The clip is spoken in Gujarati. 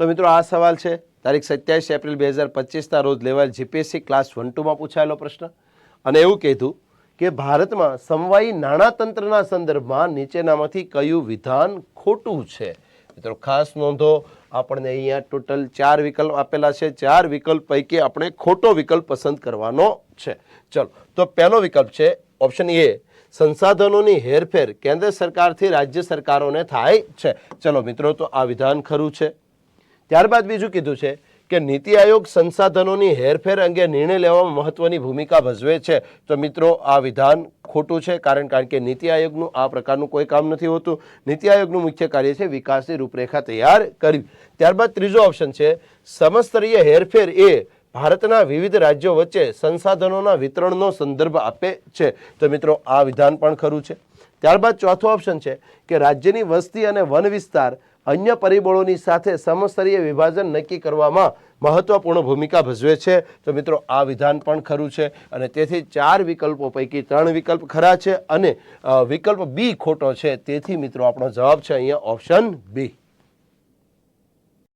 તો મિત્રો આ સવાલ છે. તારીખ સત્યાવીસ એપ્રિલ બે હજાર પચીસના રોજ લેવાયેલ જીપીએસસી ક્લાસ વન ટુમાં પૂછાયેલો પ્રશ્ન. અને એવું કીધું કે ભારતમાં સમવાયી નાણાતંત્રના સંદર્ભમાં નીચેનામાંથી કયું વિધાન ખોટું છે? મિત્રો ખાસ નોંધો, આપણને અહીંયા ટોટલ ચાર વિકલ્પ આપેલા છે. ચાર વિકલ્પ પૈકી આપણે ખોટો વિકલ્પ પસંદ કરવાનો છે. ચલો, તો પહેલો વિકલ્પ છે ઓપ્શન એ, સંસાધનોની હેરફેર કેન્દ્ર સરકારથી રાજ્ય સરકારોને થાય છે. ચલો મિત્રો, તો આ વિધાન ખરું છે? ત્યારબાદ બીજું કીધું છે કે નીતિ આયોગ સંસાધનોની હેરફેર અંગે નિર્ણય લેવામાં મહત્વની ભૂમિકા ભજવે છે. તો મિત્રો, આ વિધાન ખોટું છે કારણ કારણ કે નીતિ આયોગનું આ પ્રકારનું કોઈ કામ નથી હોતું. નીતિ આયોગનું મુખ્ય કાર્ય છે વિકાસની રૂપરેખા તૈયાર કરવી. ત્યારબાદ ત્રીજો ઓપ્શન છે, સમસ્તરીય હેરફેર એ ભારતના વિવિધ રાજ્યો વચ્ચે સંસાધનોના વિતરણનો સંદર્ભ આપે છે. તો મિત્રો, આ વિધાન પણ ખરું છે. ત્યારબાદ ચોથો ઓપ્શન છે કે રાજ્યની વસ્તી અને વન વિસ્તાર અન્ય પરિબળોની સાથે સમસ્તરીય વિભાજન નક્કી કરવામાં મહત્વપૂર્ણ ભૂમિકા ભજવે છે. તો મિત્રો, આ વિધાન પણ ખરું છે અને તેથી ચાર વિકલ્પો પૈકી ત્રણ વિકલ્પ ખરા છે અને વિકલ્પ બી ખોટો છે. તેથી મિત્રો, આપણો જવાબ છે અહીંયા ઓપ્શન બી.